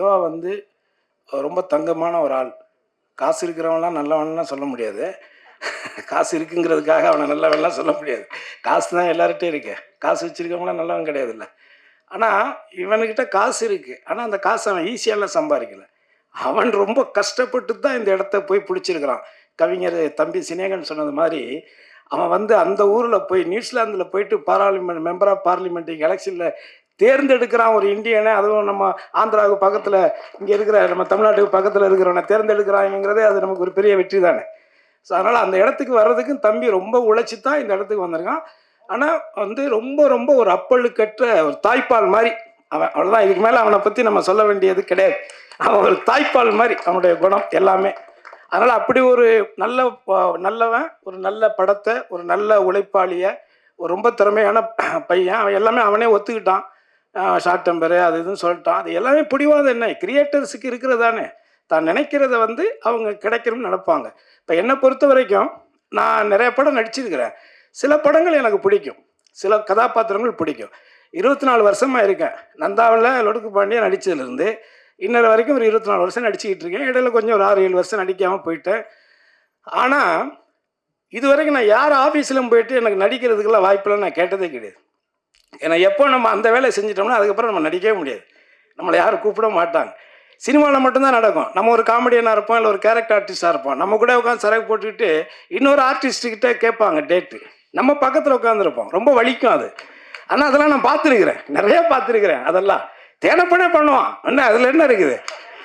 சிவா வந்து ரொம்ப தங்கமான ஒரு ஆள். காசு இருக்கிறவன்லாம் நல்லவன்லாம் சொல்ல முடியாது. காசு இருக்குங்கிறதுக்காக அவனை நல்லவன்லாம் சொல்ல முடியாது. காசு தான் எல்லார்கிட்டே இருக்கு. காசு வச்சிருக்கவங்களாம் நல்லவன் கிடையாதுல்ல. ஆனால் இவனுக்கிட்ட காசு இருக்குது ஆனால் அந்த காசு அவன் ஈஸியாலாம் சம்பாதிக்கல. அவன் ரொம்ப கஷ்டப்பட்டு தான் இந்த இடத்த போய் பிடிச்சிருக்கிறான். கவிஞர் தம்பி சினேகன் சொன்னது மாதிரி அவன் வந்து அந்த ஊரில் போய் நியூசிலாந்தில் போயிட்டு பாராளுமெண்ட் மெம்பர் ஆஃப் பார்லிமெண்ட் எலெக்ஷனில் தேர்ந்தெடுக்கிறான் ஒரு இந்தியனை அதுவும் நம்ம ஆந்திராவுக்கு பக்கத்தில் இங்கே இருக்கிற நம்ம தமிழ்நாட்டுக்கு பக்கத்தில் இருக்கிறவனை தேர்ந்தெடுக்கிறாங்கிறதே அது நமக்கு ஒரு பெரிய வெற்றி தானே. ஸோ அதனால் அந்த இடத்துக்கு வர்றதுக்கும் தம்பி ரொம்ப உழைச்சி தான் இந்த இடத்துக்கு வந்திருக்கான். ஆனால் வந்து ரொம்ப ரொம்ப ஒரு அப்பழுக்கற்ற ஒரு தாய்ப்பால் மாதிரி அவன் அவ்வளோதான் இதுக்கு மேலே அவனை பற்றி நம்ம சொல்ல வேண்டியது கிடையாது. அவன் ஒரு தாய்ப்பால் மாதிரி அவனுடைய குணம் எல்லாமே. அதனால் அப்படி ஒரு நல்ல நல்லவன் ஒரு நல்ல படத்தை ஒரு நல்ல உழைப்பாளியை ஒரு ரொம்ப திறமையான பையன் அவன் எல்லாமே அவனே ஒத்துக்கிட்டான். ஷார்ட் டெம்பரு அது இதுன்னு சொல்லிட்டான். அது எல்லாமே பிடிவாதம் என்ன கிரியேட்டர்ஸுக்கு இருக்கிறதானே. தான் நினைக்கிறத வந்து அவங்க கிடைக்கணும்னு நினைப்பாங்க. இப்போ என்னை பொறுத்த வரைக்கும் நான் நிறைய படம் நடிச்சிருக்கிறேன். சில படங்கள் எனக்கு பிடிக்கும். சில கதாபாத்திரங்கள் பிடிக்கும். இருபத்தி நாலு வருஷமாக இருக்கேன். நந்தாவில் லொடுக்கு பாண்டியன் நடித்ததுலேருந்து இன்னொரு வரைக்கும் ஒரு இருபத்தி நாலு வருஷம் நடிச்சுக்கிட்டு இருக்கேன். இடையில கொஞ்சம் ஒரு ஆறு ஏழு வருஷம் நடிக்காமல் போயிட்டேன். ஆனால் இது வரைக்கும் நான் யார் ஆஃபீஸிலும் போயிட்டு எனக்கு நடிக்கிறதுக்கெல்லாம் வாய்ப்பெல்லாம் நான் கேட்டதே கிடையாது. ஏன்னா எப்போ நம்ம அந்த வேலையை செஞ்சிட்டோம்னா அதுக்கப்புறம் நம்ம நடிக்கவே முடியாது. நம்மளை யாரும் கூப்பிட மாட்டாங்க. சினிமாவில் மட்டும்தான் நடக்கும். நம்ம ஒரு காமெடியனாக இருப்போம் இல்லை ஒரு கேரக்டர் ஆர்டிஸ்டாக இருப்போம். நம்ம கூட உட்காந்து சரக்கு போட்டுக்கிட்டு இன்னொரு ஆர்டிஸ்ட்டுக்கிட்ட கேட்பாங்க டேட்டு நம்ம பக்கத்தில் உட்காந்துருப்போம் ரொம்ப வலிக்கும் அது. ஆனால் அதெல்லாம் நான் பார்த்துருக்குறேன். நிறைய பார்த்துருக்குறேன் அதெல்லாம். தேனப்பனே பண்ணுவான். என்ன அதில் என்ன இருக்குது?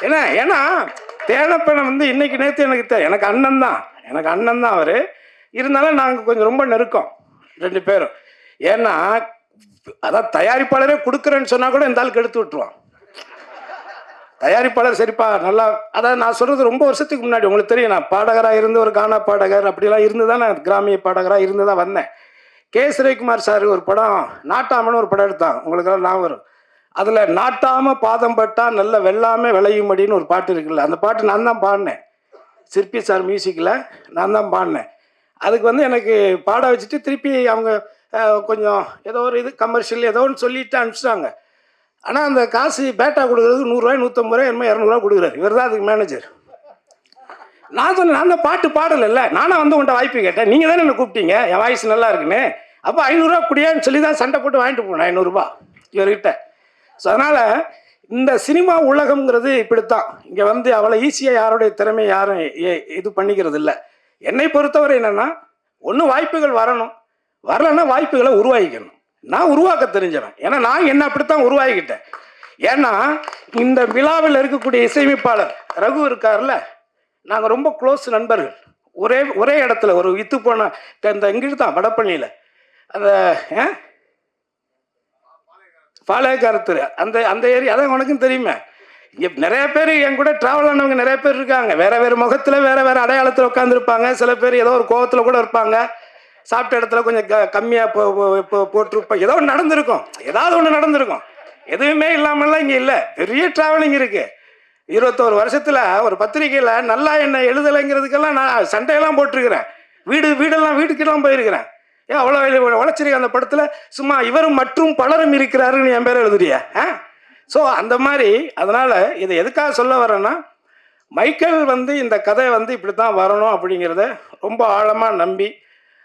ஏன்னா ஏன்னா தேனப்பனை வந்து இன்னைக்கு நேற்று எனக்கு தெ- எனக்கு அண்ணன் தான். எனக்கு அண்ணன் தான் அவர். இருந்தாலும் நாங்கள் கொஞ்சம் ரொம்ப நெருக்கம். ரெண்டு பேரும். ஏன்னா அதான் தயாரிப்பாளரே கொடுக்குறேன்னு சொன்னால் கூட இந்த ஆளுக்கு எடுத்து விட்டுருவான். தயாரிப்பாளர் சரிப்பா நல்லா அதான் நான் சொல்கிறது ரொம்ப வருஷத்துக்கு முன்னாடி உங்களுக்கு தெரியும் நான் பாடகராக இருந்து ஒரு கானா பாடகர் அப்படிலாம் இருந்து தான் நான் கிராமிய பாடகராக இருந்து தான் வந்தேன். கே. ஸ்ரீகுமார் சார் ஒரு படம் நாட்டாமன்னு ஒரு படம் எடுத்தான். உங்களுக்கெல்லாம் ஞாபகம் வரும். அதில் நாட்டாம பாதம் பட்டா நல்ல வெள்ளாமே விளையும்படின்னு ஒரு பாட்டு இருக்குல்ல அந்த பாட்டு நான் தான் பாடினேன். சிற்பி சார் மியூசிக்கில் நான் தான் பாடினேன். அதுக்கு வந்து எனக்கு பாட வச்சுட்டு திருப்பி அவங்க கொஞ்சம் ஏதோ ஒரு இது கமர்ஷியல் ஏதோ ஒன்று சொல்லிட்டு அனுப்பிச்சிட்டாங்க. ஆனால் அந்த காசு பேட்டா கொடுக்குறதுக்கு நூறுரூவாய் நூற்றம்பது ரூபாய் என்னமோ இரநூறுவா கொடுக்குறாரு. இவர் தான் அதுக்கு மேனேஜர் நான் சொன்னேன் நான் அந்த பாட்டு பாடலைல்ல. நானும் வந்து உன்ட்ட வாய்ப்பு கேட்டேன். நீங்கள் தானே என்ன கூப்பிட்டீங்க? என் வாய்ஸ் நல்லா இருக்குன்னு. அப்போ ஐநூறுரூவா குடியான்னு சொல்லி தான் சண்டை போட்டு வாங்கிட்டு போனேன் ஐநூறுரூபா இவர்கிட்ட. ஸோ அதனால் இந்த சினிமா உலகம்ங்கிறது இப்படித்தான். இங்கே வந்து அவ்வளோ ஈஸியாக யாருடைய திறமை யாரும் இது பண்ணிக்கிறது இல்லை என்னை பொறுத்தவரை என்னென்னா ஒன்று வாய்ப்புகள் வரணும். வரலன்னா வாய்ப்புகளை உருவாக்கிக்கணும். நான் உருவாக்க தெரிஞ்சவன். ஏன்னா நான் என்ன அப்படித்தான் உருவாக்கிட்டேன் ஏன்னா இந்த விழாவில் இருக்கக்கூடிய இசையமைப்பாளர் ரகு இருக்கார்ல நாங்கள் ரொம்ப க்ளோஸ் நண்பர்கள். ஒரே ஒரே இடத்துல ஒரு வித்து போன இந்த இங்கிட்டு தான் வடப்பள்ளியில் அந்த ஆ? பாளையக்காரத்தூர் அந்த அந்த ஏரியா அதான் உனக்கும் தெரியுமே. இங்கே நிறைய பேர் என் கூட ட்ராவல் ஆனவங்க நிறைய பேர் இருக்காங்க. வேற வேறு முகத்தில் வேற வேறு அடையாளத்தில் உட்காந்துருப்பாங்க சில பேர் ஏதோ ஒரு கோவத்தில் கூட இருப்பாங்க. சாப்பிட்ட இடத்துல கொஞ்சம் க கம்மியாக போ போட்டிருப்போம் ஏதோ ஒன்று நடந்திருக்கும். ஏதாவது ஒன்று நடந்திருக்கும். எதுவுமே இல்லாமல்லாம் இங்கே இல்லை. பெரிய ட்ராவலிங் இருக்குது இருபத்தோரு வருஷத்தில் ஒரு பத்திரிக்கையில் நல்லா என்ன எழுதலைங்கிறதுக்கெல்லாம் நான் சண்டையெல்லாம் போட்டிருக்கிறேன். வீடு வீடெல்லாம் வீட்டுக்கெல்லாம் போயிருக்கிறேன். ஏன் அவ்வளோ உழைச்சிருக்க அந்த படத்தில் சும்மா இவரும் மற்றும் பலரும் இருக்கிறாருன்னு என் பேர் எழுதுறியா ஆ? ஸோ அந்த மாதிரி அதனால் இதை எதுக்காக சொல்ல வரேன்னா மைக்கேல் வந்து இந்த கதை வந்து இப்படி தான் வரணும் அப்படிங்கிறத ரொம்ப ஆழமாக நம்பி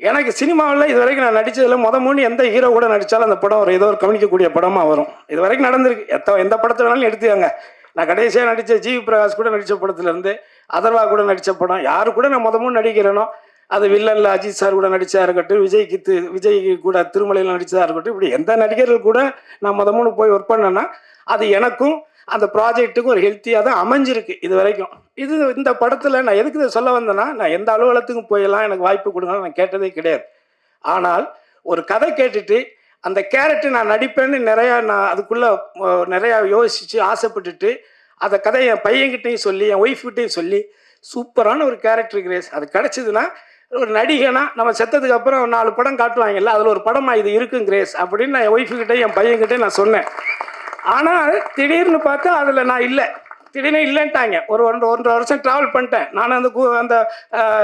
எனக்கு சினிமாவில் இது வரைக்கும் நான் நடித்ததில் முத மூணு எந்த ஹீரோ கூட நடித்தாலும் அந்த படம் ஒரு ஏதோ ஒரு கவனிக்கக்கூடிய படமாக வரும். இது வரைக்கும் நடந்திருக்கு. எத்த எந்த படத்தை வேணாலும் எடுத்துக்காங்க. நான் கடைசியாக நடித்த ஜிவி பிரகாஷ் கூட நடித்த படத்துலேருந்து அதர்வா கூட நடித்த படம் யாரு கூட நான் முத மூணு நடிக்கிறேனோ அது வில்லனில் அஜித் சார் கூட நடித்ததாக இருக்கட்டும் விஜய்க்கு தி விஜய் கூட திருமலையில் நடித்ததாக இருக்கட்டும் இப்படி எந்த நடிகர்கள் கூட நான் முத மூணு போய் ஒர்க் பண்ணேன்னா அது எனக்கும் அந்த ப்ராஜெக்ட்டுக்கும் ஒரு ஹெல்த்தியாக தான் அமைஞ்சிருக்கு இது வரைக்கும் இது இந்த படத்தில் நான் எதுக்கு இதை சொல்ல வந்தேன்னா நான் எந்த அலுவலகத்துக்கும் போயெல்லாம் எனக்கு வாய்ப்பு கொடுங்க நான் கேட்டதே கிடையாது. ஆனால் ஒரு கதை கேட்டுட்டு அந்த கேரக்டர் நான் நடிப்பேன்னு நிறையா நான் அதுக்குள்ளே நிறையா யோசித்து ஆசைப்பட்டுட்டு அந்த கதையை என் பையன்கிட்டையும் சொல்லி என் ஒய்ஃப்கிட்டையும் சொல்லி சூப்பரான ஒரு கேரக்டர் கிரேஸ். அது கிடச்சிதுன்னா ஒரு நடிகனா நம்ம செத்ததுக்கு அப்புறம் நாலு படம் காட்டுவாங்கல்ல அதில் ஒரு படமாக இது இருக்கும் கிரேஸ் அப்படின்னு நான் என் ஒய்ஃபுக்கிட்டே என் பையன்கிட்ட நான் சொன்னேன். ஆனால் திடீர்னு பார்த்தா அதில் நான் இல்லை. திடீர்னு இல்லைன்ட்டாங்க. ஒரு ஒன்று ஒன்றரை வருஷம் ட்ராவல் பண்ணிட்டேன். நானும் அந்த கு- அந்த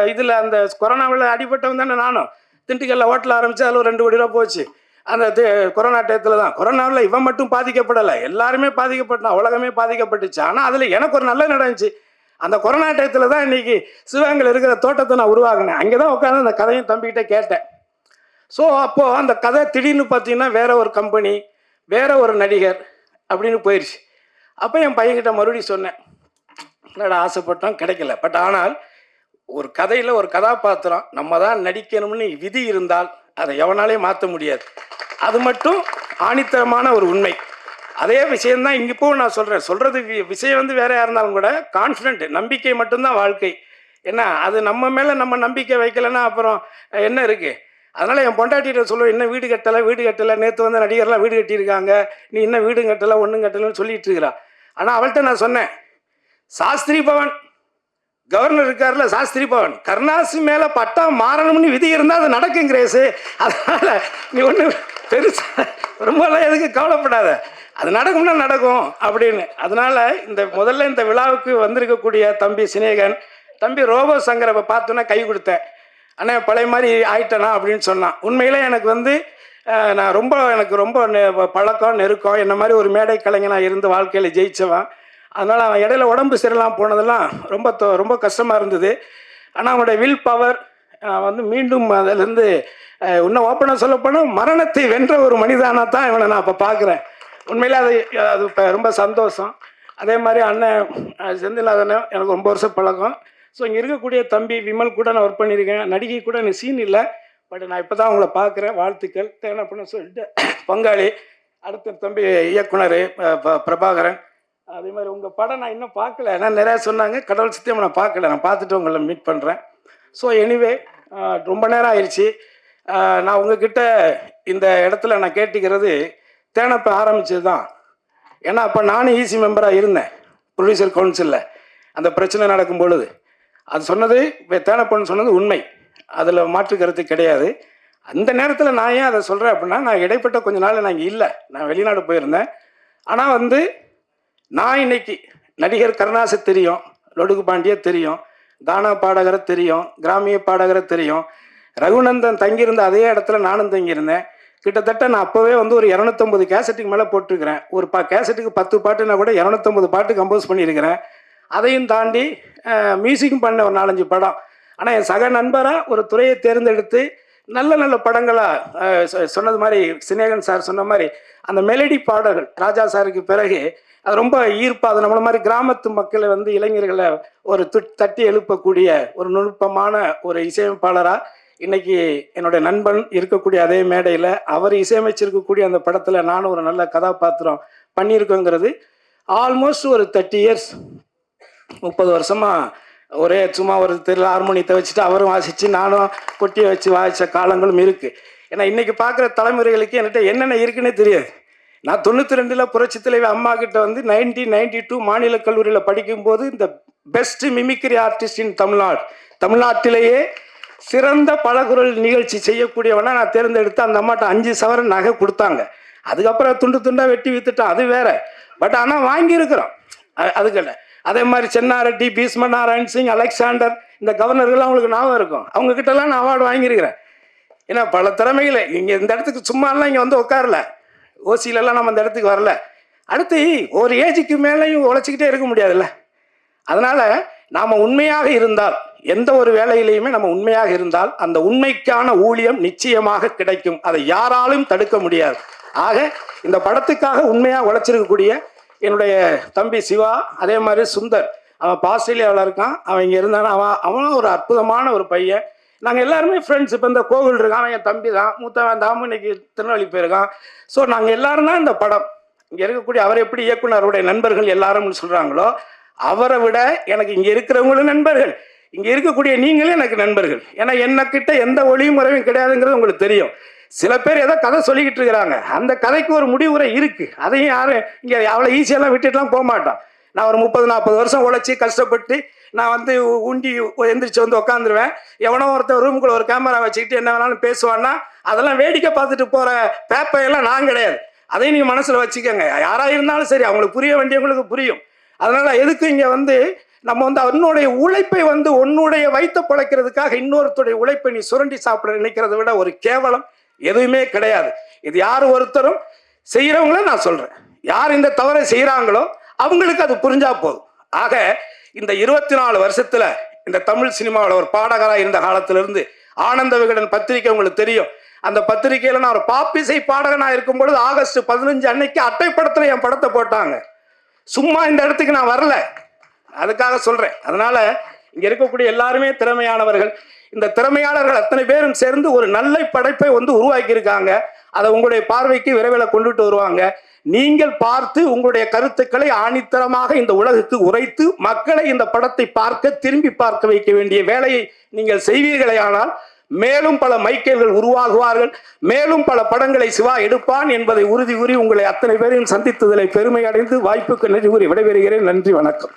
இதில் அந்த கொரோனாவில் அடிபட்டவன் தானே நானும். திண்டுக்கல்ல ஹோட்டல் ஆரம்பித்து அதில் ஒரு ரெண்டு கோடி ரூபா போச்சு. அந்த தி- கொரோனா டயத்தில் தான். கொரோனாவில் இவன் மட்டும் பாதிக்கப்படலை. எல்லாருமே பாதிக்கப்பட்டான் உலகமே பாதிக்கப்பட்டுச்சு. ஆனால் அதில் எனக்கு ஒரு நல்ல நடந்துச்சு. அந்த கொரோனா டயத்தில் தான் இன்னைக்கு சிவகங்கையில் இருக்கிற தோட்டத்தை நான் உருவாகினேன் அங்கே தான் உட்காந்து அந்த கதையும் தம்பிக்கிட்ட கேட்டேன். ஸோ அப்போது அந்த கதை திடீர்னு பார்த்தீங்கன்னா வேற ஒரு கம்பெனி வேற ஒரு நடிகர் அப்படின்னு போயிடுச்சு அப்போ என் பையன்கிட்ட மறுபடியும் சொன்னேன் என்னடா ஆசைப்பட்டோம் கிடைக்கல. பட் ஆனால் ஒரு கதையில் ஒரு கதாபாத்திரம் நம்ம தான் நடிக்கணும்னு விதி இருந்தால் அதை எவனாலையும் மாற்ற முடியாது. அது மட்டும் ஆணித்தரமான ஒரு உண்மை. அதே விஷயம்தான் இங்கே இப்போ நான் சொல்கிறேன் சொல்கிறது விஷயம் வந்து வேறையாக இருந்தாலும் கூட கான்ஃபிடென்ட் நம்பிக்கை மட்டும்தான் வாழ்க்கை. என்ன அது நம்ம மேலே நம்ம நம்பிக்கை வைக்கலைன்னா அப்புறம் என்ன இருக்குது அதனால் என் பொண்டாட்டிகிட்ட சொல்லுவேன் இன்னும் வீடு கட்டலை வீடு கட்டலை. நேற்று வந்து நடிகர்லாம் வீடு கட்டியிருக்காங்க. நீ இன்னும் வீடு கட்டலை ஒன்றும் கட்டலைன்னு சொல்லிட்டு இருக்கிறா. ஆனால் அவள்கிட்ட நான் சொன்னேன் சாஸ்திரி பவன். கவர்னர் இருக்கார்ல சாஸ்திரி பவன். கருணாசி மேலே பட்டா மாறணும்னு விதி இருந்தால் அது நடக்கும் கிரேஸு. அதனால் நீ ஒன்று பெருசா ரொம்பலாம் எதுக்கு கவலைப்படாத. அது நடக்கும்னா நடக்கும் அப்படின்னு. அதனால் இந்த முதல்ல இந்த விழாவுக்கு வந்திருக்கக்கூடிய தம்பி சினேகன் தம்பி ரோபோ சங்கரவை பார்த்தோன்னே கை கொடுத்தேன். அண்ணன் பழைய மாதிரி ஆயிட்டனா அப்படின்னு சொன்னான். உண்மையில் எனக்கு வந்து நான் ரொம்ப எனக்கு ரொம்ப நெ- பழக்கம் நெருக்கம் என்ன மாதிரி ஒரு மேடை கலைஞனாக இருந்து வாழ்க்கையில் ஜெயித்தவன் அதனால் அவன் இடையில உடம்பு சரியில்லாம போனதெல்லாம் ரொம்ப தொ- ரொம்ப கஷ்டமாக இருந்தது. ஆனால் அவனுடைய வில் பவர் வந்து மீண்டும் அதிலேருந்து இன்னும் ஓப்பனாக சொல்லப்போனால் மரணத்தை வென்ற ஒரு மனிதனாக தான் இவனை நான் இப்போ பார்க்குறேன் உண்மையிலே அது அது இப்போ ரொம்ப சந்தோஷம். அதே மாதிரி அண்ணன் செந்தில் செந்தில்நாதன் எனக்கு ரொம்ப வருஷம் பழக்கம். ஸோ இங்கே இருக்கக்கூடிய தம்பி விமல் கூட நான் ஒர்க் பண்ணியிருக்கேன். நடிகை கூட எனக்கு சீன் இல்லை. பட் நான் இப்போ தான் அவங்கள பார்க்குறேன். வாழ்த்துக்கள். தேனப்பன்னு சொல்லிட்டு பங்காளி அடுத்த தம்பி இயக்குனர் பிரபாகரன். அதே மாதிரி உங்கள் படம் நான் இன்னும் பார்க்கல. ஏன்னா நிறையா சொன்னாங்க. கடவுள் சித்தியம் நான் பார்க்கல. நான் பார்த்துட்டு உங்களை மீட் பண்ணுறேன் ஸோ எனிவே ரொம்ப நேரம் ஆயிடுச்சு. நான் உங்ககிட்ட இந்த இடத்துல நான் கேட்டுக்கிறது தேனப்ப ஆரம்பிச்சது தான் ஏன்னா அப்போ நானும் ஈசி மெம்பராக இருந்தேன். ப்ரொடியூசர் கவுன்சிலில் அந்த பிரச்சனை நடக்கும் பொழுது. அது சொன்னது இப்போ தேனப்பன் சொன்னது உண்மை. அதில் மாற்று கருத்து கிடையாது. அந்த நேரத்தில் நான் ஏன் அதை சொல்கிறேன் அப்படின்னா நான் இடைப்பட்ட கொஞ்ச நாள் நான் இங்கே இல்லை. நான் வெளிநாடு போயிருந்தேன். ஆனால் வந்து நான் இன்னைக்கு நடிகர் கருணாசு தெரியும் லொடுகு பாண்டிய தெரியும் கானா பாடகரை தெரியும் கிராமிய பாடகரை தெரியும். ரகுநந்தன் தங்கியிருந்த அதே இடத்துல நானும் தங்கியிருந்தேன். கிட்டத்தட்ட நான் அப்போவே வந்து ஒரு இரநூத்தொம்பது கேசட்டுக்கு மேலே போட்டிருக்கிறேன். ஒரு பா கேசட்டுக்கு பத்து பாட்டுனா கூட இரநூத்தொம்பது பாட்டு கம்போஸ் பண்ணியிருக்கிறேன். அதையும் தாண்டி மியூசிக்கும் பண்ண ஒரு நாலஞ்சு படம். ஆனால் என் சக நண்பராக ஒரு துறையை தேர்ந்தெடுத்து நல்ல நல்ல படங்களாக சொன்னது மாதிரி சினேகன் சார் சொன்ன மாதிரி அந்த மெலடி பாடல்கள் ராஜா சாருக்கு பிறகு அது ரொம்ப ஈர்ப்பாக அது நம்மள மாதிரி கிராமத்து மக்களை வந்து இளைஞர்களை ஒரு து- தட்டி எழுப்பக்கூடிய ஒரு நுட்பமான ஒரு இசையமைப்பாளராக இன்னைக்கு என்னுடைய நண்பன் இருக்கக்கூடிய அதே மேடையில் அவர் இசையமைச்சிருக்கக்கூடிய அந்த படத்தில் நானும் ஒரு நல்ல கதாபாத்திரம் பண்ணியிருக்கோங்கிறது ஆல்மோஸ்ட் ஒரு தேர்ட்டி இயர்ஸ் முப்பது வருஷமா ஒரே சும்மா ஒரு தெரு ஹார்மோனியத்தை வச்சுட்டு அவரும் வாசித்து நானும் கொட்டியை வச்சு வாசித்த காலங்களும் இருக்குது ஏன்னா இன்றைக்கி பார்க்குற தலைமுறைகளுக்கு என்கிட்ட என்னென்ன இருக்குன்னே தெரியாது. நான் தொண்ணூற்றி ரெண்டில் புரட்சி தலைவி அம்மா கிட்ட வந்து நைன்டீன் நைன்டி டூ மாநில கல்லூரியில் படிக்கும்போது இந்த best mimicry artist in Tamil Nadu. தமிழ்நாட்டிலேயே சிறந்த பலகுரல் நிகழ்ச்சி செய்யக்கூடியவனா நான் தேர்ந்தெடுத்து அந்த அம்மாட்ட அஞ்சு சவரன் நகை கொடுத்தாங்க. அதுக்கப்புறம் துண்டு துண்டாக வெட்டி வித்துட்டேன் அது வேற. பட் ஆனால் வாங்கியிருக்கிறோம். அதுக்கல்ல அதே மாதிரி சென்னாரெட்டி பீஸ்ம நாராயண் சிங் அலெக்சாண்டர் இந்த கவர்னர்கள்லாம் அவங்களுக்கு ஞாபகம் இருக்கும். அவங்க கிட்டலாம் நான் அவார்டு வாங்கியிருக்கிறேன். ஏன்னா பல திறமைகளை. இங்கே இந்த இடத்துக்கு சும்மாலாம் இங்கே வந்து உட்காரல. ஓசியிலலாம் நம்ம இந்த இடத்துக்கு வரல. அடுத்து ஒரு ஏஜுக்கு மேலேயும் உழைச்சிக்கிட்டே இருக்க முடியாதுல்ல. அதனால் நாம் உண்மையாக இருந்தால் எந்த ஒரு வேலையிலையுமே நம்ம உண்மையாக இருந்தால் அந்த உண்மைக்கான ஊழியம் நிச்சயமாக கிடைக்கும். அதை யாராலும் தடுக்க முடியாது. ஆக இந்த படத்துக்காக உண்மையாக உழைச்சிருக்கக்கூடிய என்னுடைய தம்பி சிவா அதே மாதிரி சுந்தர். அவன் ஆஸ்திரேலியாவில் இருக்கான். அவன் இங்கே இருந்தானா அவன் அவனும் ஒரு அற்புதமான ஒரு பையன். நாங்கள் எல்லாருமே ஃப்ரெண்ட்ஸ் இப்போ இந்த கோவில் இருக்கான் அவன் என் தம்பி தான். மூத்தவன் தாமு இன்னைக்கு திருநெல்வேலி போயிருக்கான். ஸோ நாங்கள் எல்லாரும் தான் இந்த படம். இங்கே இருக்கக்கூடிய அவர் எப்படி இயக்குனருடைய நண்பர்கள் எல்லாரும்னு சொல்கிறாங்களோ அவரை விட எனக்கு இங்கே இருக்கிறவங்களும் நண்பர்கள். இங்கே இருக்கக்கூடிய நீங்களே எனக்கு நண்பர்கள். ஏன்னா என்னக்கிட்ட எந்த ஒளியும் முறையும் கிடையாதுங்கிறது உங்களுக்கு தெரியும். சில பேர் ஏதோ கதை சொல்லிக்கிட்டு இருக்கிறாங்க. அந்த கதைக்கு ஒரு முடிவுரை இருக்கு. அதையும் யாரும் இங்கே அவ்வளோ ஈஸியெல்லாம் விட்டுட்டுலாம் போக மாட்டான். நான் ஒரு முப்பது நாற்பது வருஷம் உழைச்சி கஷ்டப்பட்டு நான் வந்து உண்டி எந்திரிச்சு வந்து உட்காந்துருவேன் எவனோ ஒருத்தன் ரூமுக்குள்ள ஒரு கேமரா வச்சுக்கிட்டு என்ன வேணாலும் பேசுவான்னா அதெல்லாம் வேடிக்கை பார்த்துட்டு போகிற பேப்பையெல்லாம் நான் கிடையாது. அதையும் நீங்கள் மனசில் வச்சுக்கோங்க. யாராக இருந்தாலும் சரி அவங்களுக்கு புரிய வேண்டியவங்களுக்கு புரியும். அதனால் எதுக்கு இங்கே வந்து நம்ம வந்து அவனுடைய உழைப்பை வந்து உன்னுடைய வைத்த பிழைக்கிறதுக்காக இன்னொருத்தருடைய உழைப்பை நீ சுரண்டி சாப்பிட நினைக்கிறத விட ஒரு கேவலம். எதுவுமே கிடையாது. இது யார் ஒருத்தரும் செய்கிறவங்கள நான் சொல்கிறேன் யார் இந்த தவறை செய்கிறாங்களோ அவங்களுக்கு அது புரிஞ்சா போதும். ஆக இந்த இருபத்தி நாலு வருஷத்தில் இந்த தமிழ் சினிமாவில் ஒரு பாடகராக இருந்த காலத்திலிருந்து ஆனந்த விகடன் பத்திரிக்கை உங்களுக்கு தெரியும். அந்த பத்திரிகையில் நான் ஒரு பாப்பிசை பாடகனாக இருக்கும் பொழுது ஆகஸ்ட் பதினஞ்சு அன்னைக்கு அட்டைப்படத்தில் என் படத்தை போட்டாங்க. சும்மா இந்த இடத்துக்கு நான் வரல. அதுக்காக சொல்கிறேன் அதனால் இங்கே இருக்கக்கூடிய எல்லாருமே திறமையானவர்கள். இந்த திறமையாளர்கள் அத்தனை பேரும் சேர்ந்து ஒரு நல்ல படைப்பை வந்து உருவாக்கி இருக்காங்க அதை உங்களுடைய பார்வைக்கு விரைவில் கொண்டுட்டு வருவாங்க. நீங்கள் பார்த்து உங்களுடைய கருத்துக்களை ஆணித்தரமாக இந்த உலகுக்கு உரைத்து மக்களை இந்த படத்தை பார்க்க திரும்பி பார்க்க வைக்க வேண்டிய வேலையை நீங்கள் செய்வீர்களே ஆனால் மேலும் பல மைக்கேல்கள் உருவாகுவார்கள். மேலும் பல படங்களை சிவா எடுப்பான் என்பதை உறுதி கூறி உங்களை அத்தனை பேரையும் சந்தித்ததில் பெருமை அடைந்து வாய்ப்புக்கு நன்றி கூறி விடைபெறுகிறேன். நன்றி வணக்கம்.